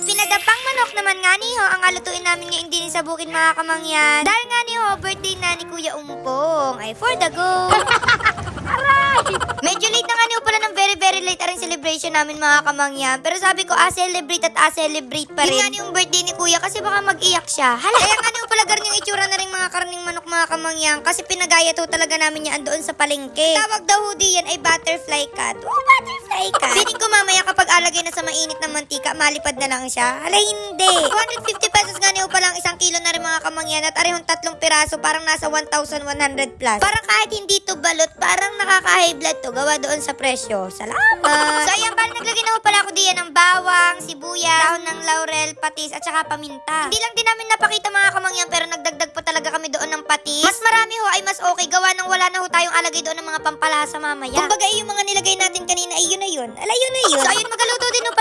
Ay pinadapang manok naman nga ni ho ang alutuin namin ngayon din sa bukid mga kamangyan. Dahil nga ni ho, birthday na ni Kuya Umpong. Ay for the go. Medyo late na nga ng very very late aring celebration namin mga kamangyan. Pero sabi ko, ah, celebrate at ah, celebrate pa rin. Yun yung birthday ni kuya kasi baka mag-iyak siya. Hala, kaya nga niyo pala ganun yung itsura na rin mga karning manok mga kamangyan. Kasi pinagaya to talaga namin yan doon sa palengke. Tawag daw di yan ay butterfly cat. Wow, butterfly cat. Feeling ko mamaya kapag alagay na sa mainit na mantika, malipad na lang siya. Hala, hindi. 250 pesos nga niyo pala ang isang kilo na rin mga kamangyan at arehong tatlong piraso parang nasa 1,100 plus. Parang kahit hindi to balot, parang nakaka-high blood to gawa doon sa presyo. Salamat! so ayan, bali naglagay na ho pala ako diyan ng bawang, sibuyas, dahon ng laurel, patis, at saka paminta. Hindi lang din namin napakita mga kamangyan pero nagdagdag pa talaga kami doon ng patis. Mas marami ho ay mas okay gawa nang wala na ho tayong alagay doon ng mga pampalasa mamaya. Kumbaga eh, yung mga nilagay natin kanina ay yun na yun. Ala yun na yun. So ayun, magaluto din ho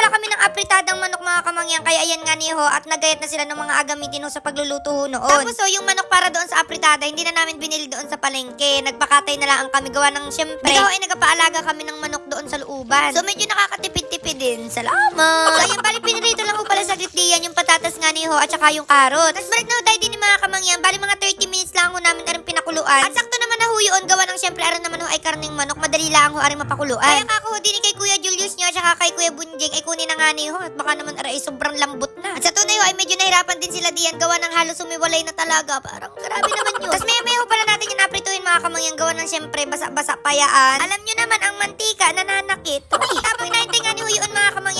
pala kami ng apritadang manok mga kamangyan. Kaya ayan nga ni ho at nagayat na sila ng mga agamitin ho sa pagluluto ho noon. Tapos ho, yung manok para doon sa apritada, hindi na namin binili doon sa palengke. Nagpakatay na lang ang kami gawa ng syempre. Ikaw ay nagpaalaga kami ng manok doon sa looban. So medyo nakakatipid-tipid din. Salamat! So ayun, bali pinirito lang ho pala sa diyan yung patatas nga ni ho at saka yung carrot. Tapos balik na ho tayo din ni mga kamangyan. Bali mga 30 minutes lang ho namin na rin pinakuluan. At sakto naman na ho yun. Gawa ng syempre aran naman ho ay karning manok. Madali lang ho aring mapakuluan. Kaya kako ho din kay Kuya Julius nyo at saka kay Kuya Bunjing ay kunin na nga ni ho. At baka naman aray sobrang lambot na. At sa tunay ho ay medyo nahirapan din sila diyan. Gawa ng halos sumiwalay na talaga. Parang grabe naman yun. Tapos maya maya ho pala natin yung naprituin mga kamangyan. Gawa ng syempre basa-basa payaan. Alam nyo naman ang mantika nananakit. Tapos inaintay nga ni ho yun mga kamangyan.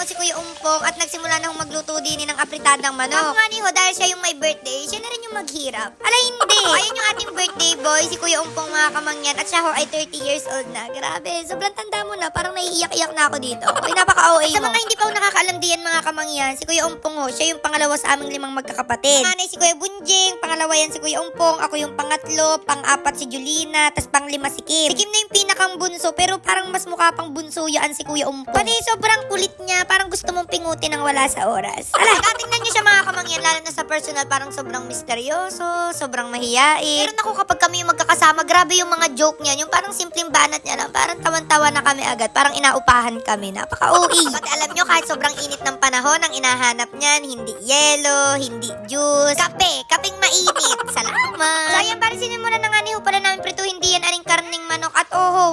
Ho si Kuya Umpong at nagsimula na magluto din ng apritadang manok. Ako nga ni ho dahil siya yung may birthday, siya na rin yung maghirap. Ala hindi. Ayan yung ating birthday boy, si Kuya Umpong mga kamangyan at siya ho ay 30 years old na. Grabe, sobrang tanda mo na. Parang naiiyak-iyak na ako dito. Uy, napaka-OA mo. Sa mga hindi pa ho nakakaalam diyan mga kamangyan, si Kuya Umpong ho, siya yung pangalawa sa aming limang magkakapatid. Panganay si Kuya Bunjing, pangalawa yan si Kuya Umpong, ako yung pangatlo, pang-apat si Julina, tas pang-lima si Kim. Si Kim na yung pinakang bunso, pero parang mas mukha pang bunso yan si Kuya Umpong. Pati sobrang kulit niya, parang gusto mong pingutin ng wala sa oras. Ala, katingnan niyo siya mga kamangyan, lalo na sa personal, parang sobrang misteryoso, sobrang mahiyain. Pero naku, kapag kami yung magkakasama, grabe yung mga joke niya, yung parang simpleng banat niya lang, parang tawan-tawa na kami agad, parang inaupahan kami, napaka-OE. Pati alam niyo, kahit sobrang init ng panahon, ang inahanap niyan, hindi yelo, hindi juice, kape, kapeng mainit. Salamat! So ayan, pare sinimulan na nga ni ho pala namin prituhin diyan aring karning manok at oho,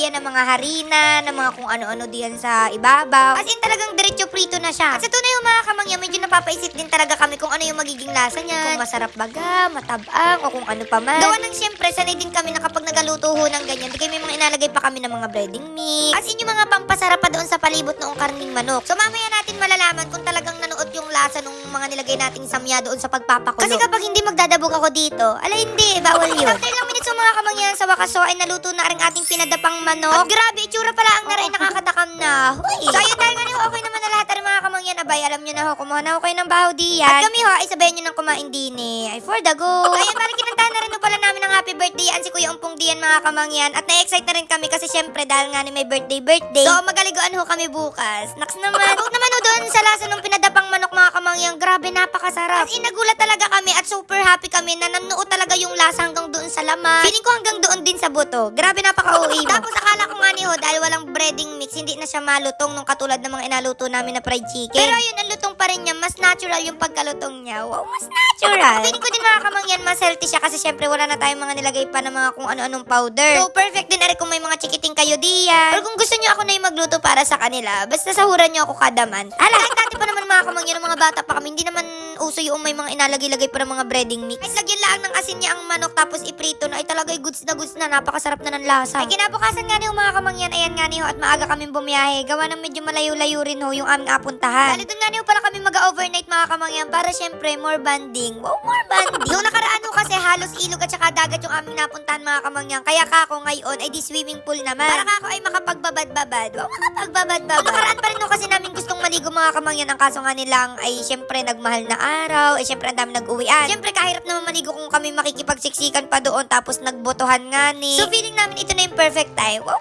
diyan ng mga harina, ng mga kung ano-ano diyan sa ibabaw. As in talagang diretso prito na siya. At sa tunay yung mga kamangyan, medyo napapaisip din talaga kami kung ano yung magiging lasa niya. Kung masarap baga, matabang, o kung ano pa man. Gawa ng siyempre, sanay din kami na kapag nagaluto ho ng ganyan, di may mga inalagay pa kami ng mga breading mix. As in yung mga pampasarap pa doon sa palibot noong karning manok. So mamaya natin malalaman kung talagang nanuot yung lasa ng mga nilagay nating samya doon sa pagpapakulo. Kasi kapag hindi magdadabog ako dito, ala hindi, bawal yun. Yung mga kamangyan sa wakas, so ay naluto na rin ating pinadapang manok. At grabe, itsura pala ang naray nakakatakam na. Huy. So ayun dahil nga okay naman na lahat rin mga kamangyan. Abay, alam nyo na ho, kumuha na ho kayo ng bahaw diyan. At kami ho, ay sabayan nyo ng kumain din eh. Ay for the go. So ayun, bali kinantahan na rin ho pala namin ng happy birthday yan si Kuya Umpong diyan mga kamangyan. At na-excite na rin kami kasi syempre dahil nga ni may birthday birthday. So magaliguan ho kami bukas. Naks naman. Huwag naman ho doon sa lasa ng pinadapang manok mga kamangyan. Grabe, napakasarap. As in, nagulat talaga kami at super happy kami na nanuot talaga yung lasa hanggang doon sa laman. Feeling ko hanggang doon din sa buto. Grabe, napaka-OA mo. Tapos akala ko nga ni ho, dahil walang breading mix, hindi na siya malutong nung katulad ng mga inaluto namin na fried chicken. Pero ayun, ang lutong pa rin niya. Mas natural yung pagkalutong niya. Wow, mas natural. Feeling ko din mga kamangyan, mas healthy siya kasi syempre wala na tayong mga nilagay pa ng mga kung ano-anong powder. So, perfect din ari kung may mga chikiting kayo diyan. Or kung gusto niyo ako na yung magluto para sa kanila, basta sahuran niyo ako kada man. Ala, kahit dati pa naman mga kamangyan, ng mga bata pa kami, hindi naman uso yung may mga inalagay-lagay pa ng mga breading mix. Kahit lagyan lang ng asin niya ang manok tapos iprito na ay talaga goods na goods na napakasarap na ng lasa. Ay kinabukasan nga niyo mga kamangyan, ayan nga niyo at maaga kaming bumiyahe. Gawa ng medyo malayo-layo rin ho yung aming apuntahan. Dali doon nga niyo pala kami mag-overnight mga kamangyan para syempre more banding. Wow, more banding. Yung nakaraan kasi halos ilog at saka dagat yung aming napuntahan mga kamangyan. Kaya kako ngayon ay di swimming pool naman. Para kako ay makapagbabad-babad. Wow, makapagbabad-babad. Nakaraan pa rin ho kasi namin gustong maligo mga kamangyan. Ang kaso nga nilang ay syempre nagmahal na araw. Ay syempre ang dami nag-uwian. Syempre kahirap naman maligo kung kami makikipagsiksikan pa doon tapos nagbotohan nga ni. So feeling namin ito na yung perfect time. Wow,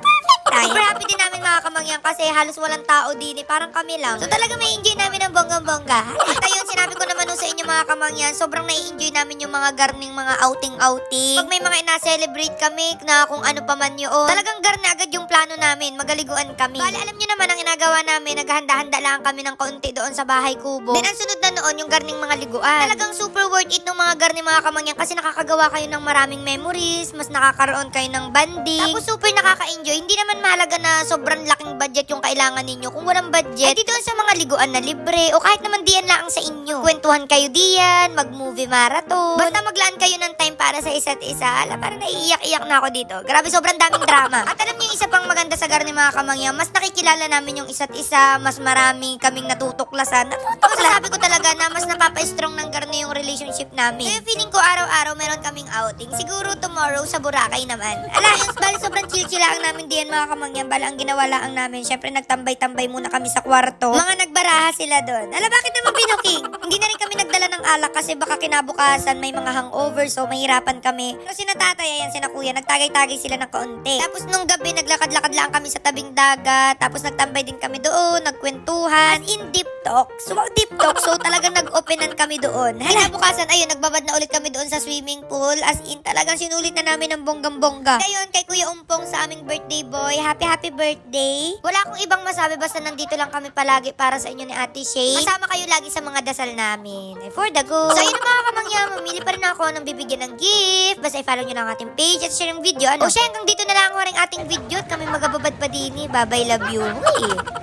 Super happy din namin mga kamangyan kasi halos walang tao din eh. Parang kami lang. So talaga may enjoy namin ang bonggang-bongga. At ayun, sinabi ko naman sa inyo mga kamangyan, sobrang nai-enjoy namin yung mga garning mga outing-outing. Pag may mga ina-celebrate kami na kung ano pa man yun, talagang garna agad yung plano namin. Magaliguan kami. Bale, alam nyo naman ang inagawa namin, naghahanda-handa lang kami ng kaunti doon sa bahay kubo. Then ang sunod na noon, yung garning mga liguan. Talagang super worth it ng mga garning mga kamangyan kasi nakakagawa kayo ng maraming memories, mas nakakaroon kayo ng banding. Tapos super nakaka-enjoy. Hindi naman mahalaga na sobrang laking budget yung kailangan ninyo. Kung walang budget, di doon sa mga liguan na libre o kahit naman diyan lang sa inyo. Kwentuhan kayo diyan, mag-movie marathon. Basta maglaan kayo ng time para sa isa't isa. Alam, parang naiiyak-iyak na ako dito. Grabe, sobrang daming drama. At alam niyo, yung isa pang maganda sa garni mga kamangyan, mas nakikilala namin yung isa't isa, mas marami kaming natutuklasan. Natutuklasan. Sabi ko talaga na mas napapa-strong ng garni yung relationship namin. Kaya feeling ko araw-araw meron kaming outing. Siguro tomorrow sa Boracay naman. Ala, yun, bali sobrang chill-chill lang namin diyan mga kamangyan. Bala ang ginawa lang namin, syempre nagtambay-tambay muna kami sa kwarto. Mga nagbaraha sila doon. Ala, bakit naman binuking? Hindi na rin kami nagdala ng alak kasi baka kinabukasan may mga hangover so mahirapan kami. Kasi na tatay, ayan sina kuya, nagtagay-tagay sila ng kaunti. Tapos nung gabi, naglakad-lakad lang kami sa tabing dagat. Tapos nagtambay din kami doon, nagkwentuhan. As in deep talk. So, deep talk. So, talagang nag-openan kami doon. Kinabukasan, ayun, nagbabad na ulit kami doon sa swimming pool. As in, talagang sinulit na namin ng bonggang-bongga. Ngayon, kay Kuya Umpong sa aming birthday boy. Happy, happy birthday. Wala akong ibang masabi, basta nandito lang kami palagi para sa inyo ni Ate Shay. Masama kayo lagi sa mga dasal namin. Eh, For the go. So, yun mga kamangya, mamili pa rin ako ng bibigyan ng gift. Basta i-follow nyo lang ang ating page at share yung video. Ano? O siya, hanggang dito na lang ang ating video at kami magababad pa din. eh. Bye-bye, love you. Uy.